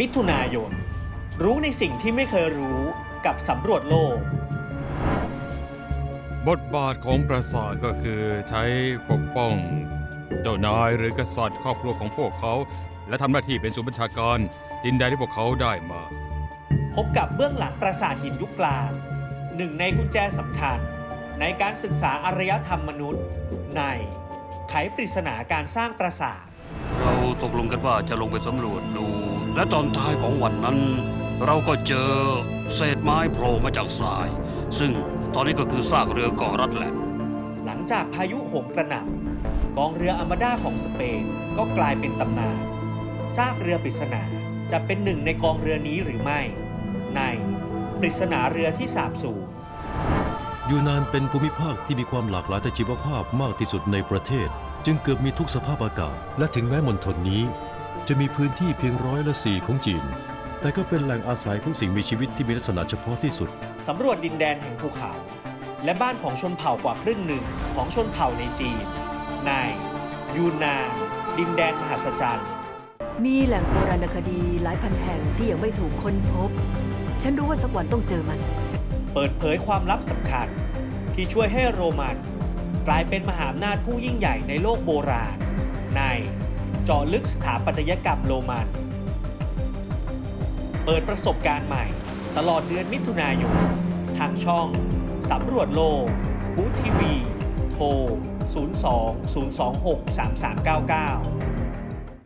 มิถุนายน รู้ในสิ่งที่ไม่เคยรู้กับสำรวจโลก บทบาทของปราสาทก็คือใช้ปกป้อง เจ้านายหรือกษัตริย์ครอบครัวของพวกเขา และทำหน้าที่เป็นศูนย์บัญชาการ ดินแดนที่พวกเขาได้มา พบกับเบื้องหลังปราสาทหินยุคกลางหนึ่งในกุญแจสำคัญ ในการศึกษาอารยธรรมมนุษย์ ในไขปริศนาการสร้างปราสาท เราตกลงกันว่าจะลงไปสำรวจดู และตอนท้ายของวันนั้น เราก็เจอเศษไม้โผล่มาจากทราย ซึ่งตอนนี้ก็คือซากเรือเกาะรัดแหลมหลังจากพายุโหมกระหน่ำกองเรืออาร์มาดาของสเปนก็กลายเป็นตำนานซากเรือปริศนาจะเป็นหนึ่งในกองเรือนี้หรือไม่ ในปริศนาเรือที่สาบสูญยูนานเป็นภูมิภาคที่มีความหลากหลายทางชีวภาพมากที่สุดในประเทศ จึงเกือบมีทุกสภาพอากาศ และถึงแม้มณฑลนี้ จะมีพื้นที่เพียงร้อยละสี่ของจีน แต่ก็เป็นแหล่งอาศัยของสิ่งมีชีวิตที่มีลักษณะเฉพาะที่สุด สำรวจดินแดนแห่งภูเขา และบ้านของชนเผ่ากว่าครึ่งหนึ่งของชนเผ่าในจีน ใน ยูนนานดินแดนมหัศจรรย์ มีแหล่งโบราณคดีหลายพันแห่งที่ยังไม่ถูกค้นพบ ฉันรู้ว่าสักวันต้องเจอมัน เปิดเผยความลับสำคัญ ที่ช่วยให้โรมัน กลายเป็นมหาอำนาจผู้ยิ่งใหญ่ในโลกโบราณ ในเจาะลึกสถาปัตยกรรมโรมัน เปิดประสบการณ์ใหม่ ตลอดเดือนมิถุนายนทางช่องสำรวจโลกบูทีวี โทร 02 026 3399